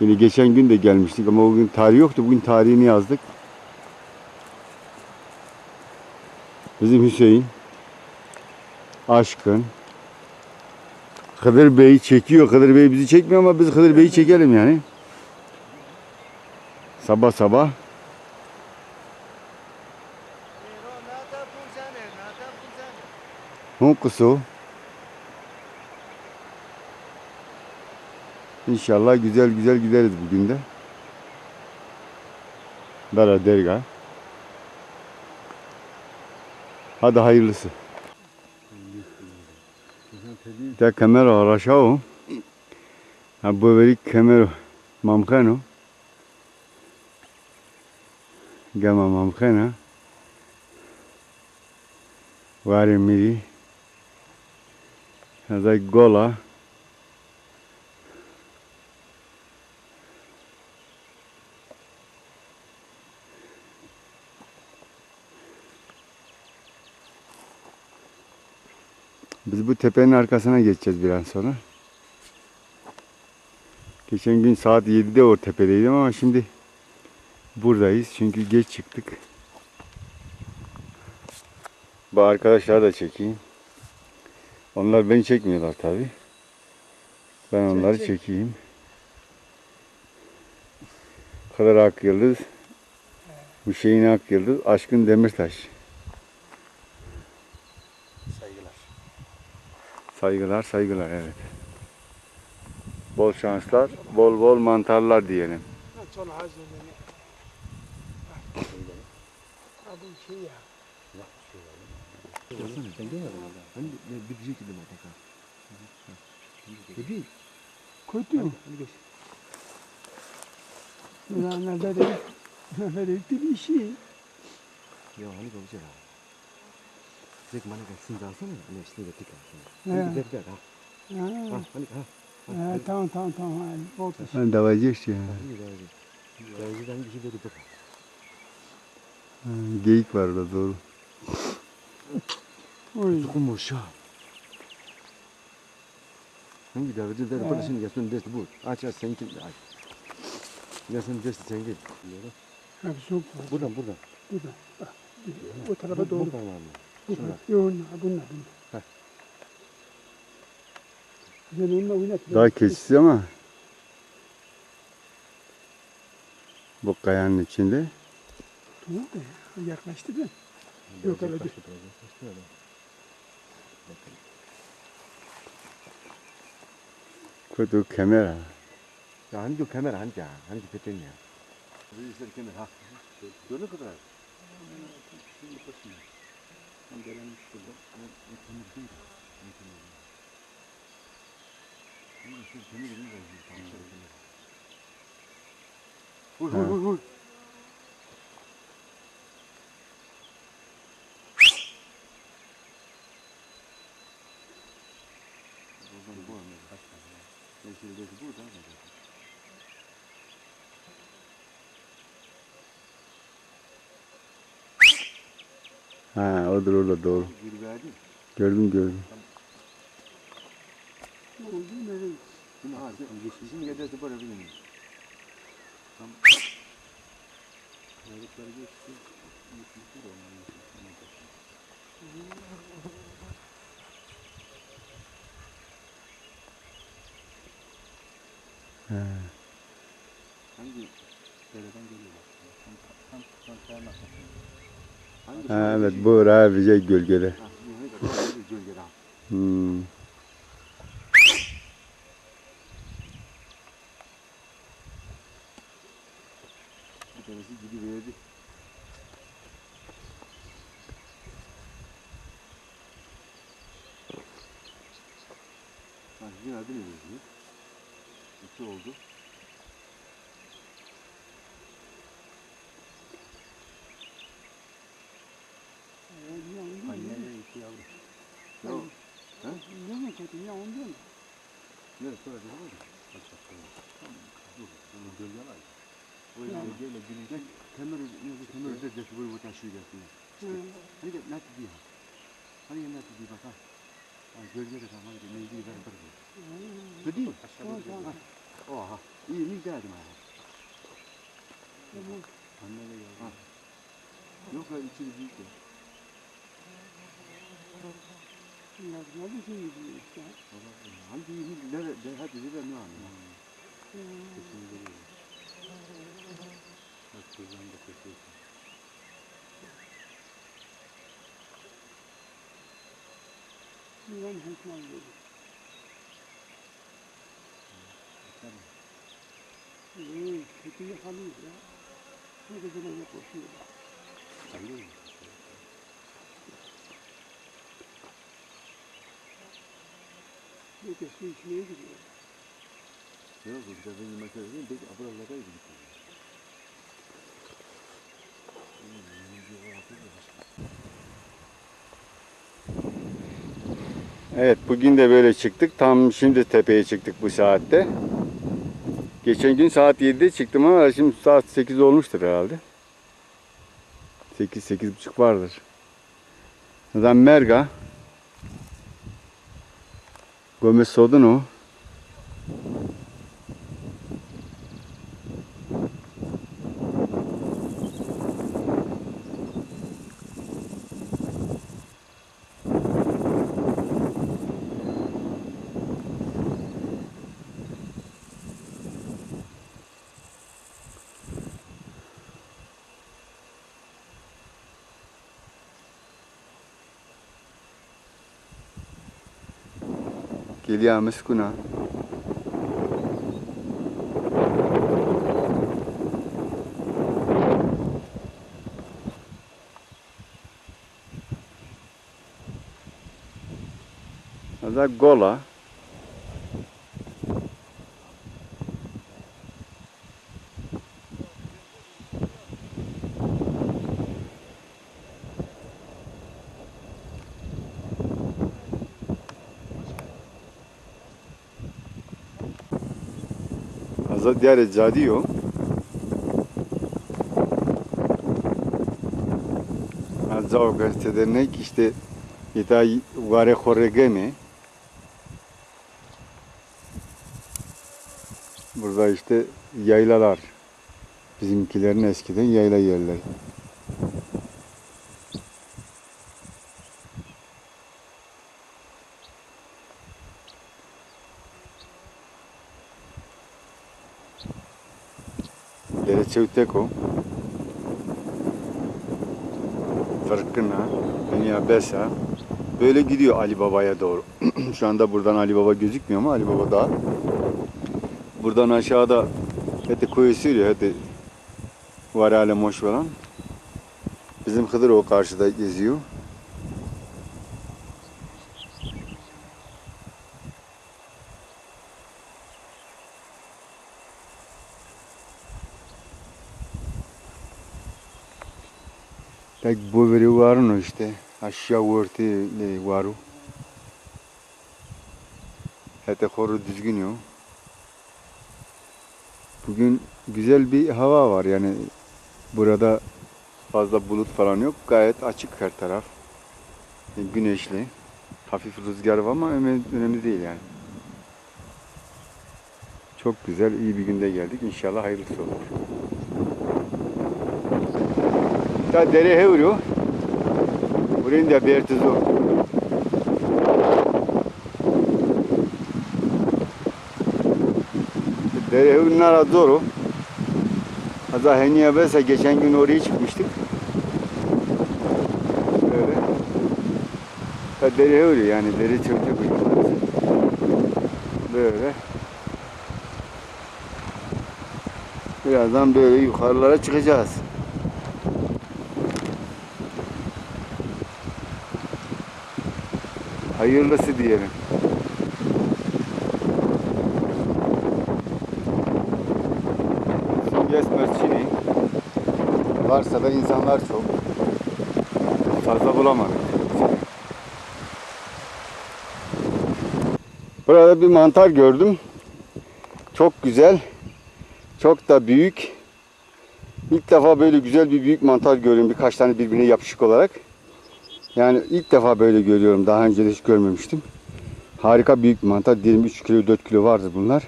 Yine geçen gün de gelmiştik ama o gün tarih yoktu. Bugün tarihini yazdık. Bizim Hüseyin. Aşkın. Hıdır Bey çekiyor. Hıdır Bey bizi çekmiyor ama biz Hıdır Bey'i çekelim yani. Sabah sabah. Hunkusu. İnşallah güzel güzel gideriz bugün de. Dara derga. Hadi hayırlısı. Ta kamera raşao. Ha bu veri kamera mamkano. Gama mamkana. Vari miri. Hada gola. Tepenin arkasına geçeceğiz biraz sonra. Geçen gün saat 7'de o tepedeydim ama şimdi buradayız çünkü geç çıktık. Bu arkadaşlar da çekeyim. Onlar beni çekmiyorlar tabi. Ben onları çek. çekeyim. Kadar Ak Yıldız, Hüseyin Ak Yıldız, Aşkın Demirtaş. Saygılar, saygılar evet. Bol şanslar, bol bol mantarlar diyelim. Şey yanıma. Hani. Kötü mü? Ulan ne dedi? Ne dedi bir şey. Ya hani 거기서 라. Zek mana ka sin dalsana. Ne işte de tika. He. Hani der der ha. Ha, Ha hani ha. ha, tamam tamam tamam. Hadi, oldu. Ben davacı işte ya. Hani der. Dergiden bir şey dedi baka. Ha, Geyik var orada doğru. Oy. 조금 뭐 쉬어. hangi derece der bana şimdi yasın dest bu. Aç aç sen kim aç. Yasın dest sen git. Abi soğuk var. Buradan buradan. Burada. Bak, O tarafa doğru. Buradan var mı? Şundan. Yok bunlar bunlar. Heh. Ben onunla oynat. Daha keçsiz ama. Bu kayanın içinde. Tamam da ya, yaklaştı ben. Yok öyle değil. Kötü kamera. 야, 한쪽 카메라 한 장, 한쪽 배터리야. 여기 있어, 카메라. 요는 그거라. delenmişti bu. O temizliği yetinmedi. Ama siz temizliğini bozdunuz. Tamam. Vur vur vur vur. Buradan bu anı kaçmadı. Nesilde bu da ne dedi? Ha odur orada doğru. Gördüm gördüm. Şimdi ha, şimdi gece de böyle bilmiyorum. Tam Aylıkları geçti. Ha. Hangi dereden geliyorlar? Tam tam tam tam Hangi Ha, evet bu oraya bize gölgede. Ha, bu ne kadar bir gölgede. Hmm. Bir tanesi gidiverdi. Ha, sizin adı ne yazıyor? İki oldu. Anne iki yavru. Yok. Ha? Ya ondan mı? Nerede sonra bir var mı? Bak bak. Tamam. Dur. Bunu gölge var. O gölgeyle birlikte temel neyse temel de de bu bu taşıyor gelsin. Hani de nasıl diyor? Hani nasıl diyor bak ha. Ha gölge de tamam. Neydi ben bir. Dedi. Tamam, tamam. Oha. İyi mi derdim ha. Tamam. Anne de geldi. Ha. Yok ya içini büyük ya. Bunlar ne şey gidiyor işte. Hangi? Nere? De, hadi de ben ne anlayayım. Kesin geliyor. Bak kızdan da kesiyorsun. Bundan hükman dedi. Ee, kötü yakalıyız ya. Ne kadar koşuyorlar. Anlıyor musun? Bir de su içmeye gidiyor. Yok bu da benim mesele değil. Peki buralardaydı bir tane. Evet bugün de böyle çıktık. Tam şimdi tepeye çıktık bu saatte. Geçen gün saat 7'de çıktım ama şimdi saat 8 olmuştur herhalde. 8 8 buçuk vardır. Zaten Merga. Começou de novo. Geliyor Meskuna. Da Gola. Azad diğer eczadio. Azao gazetelerine işte yeta vare korregeme. Burada işte yaylalar. Bizimkilerin eskiden yayla yerleri. Dereçevteko. Fırkına, Dünya Besa. Böyle gidiyor Ali Baba'ya doğru. Şu anda buradan Ali Baba gözükmüyor ama Ali Baba daha. Buradan aşağıda hadi sürüyor hadi var alem hoş falan. Bizim Hıdır o karşıda geziyor. Tak boveri varno işte. Aşağı orta le varu. Hete horu düzgün yok. Bugün güzel bir hava var yani burada fazla bulut falan yok. Gayet açık her taraf. E, Güneşli. Hafif rüzgar var ama önemli değil yani. Çok güzel, iyi bir günde geldik. İnşallah hayırlısı olur. Ta dere hevru. Buraya da bertizo. Dere hevru nara zoru. Haza heniye bese geçen gün oraya çıkmıştık. Böyle. Ta dere hevru yani dere iyi. Böyle. Birazdan böyle yukarılara çıkacağız. Hayırlısı diyelim. Simges Merçini. Varsa da insanlar çok. Fazla bulamadık. Burada bir mantar gördüm. Çok güzel. Çok da büyük. İlk defa böyle güzel bir büyük mantar görüyorum. Birkaç tane birbirine yapışık olarak. Yani ilk defa böyle görüyorum. Daha önce de hiç görmemiştim. Harika büyük bir mantar. Diyelim 3 kilo 4 kilo vardır bunlar.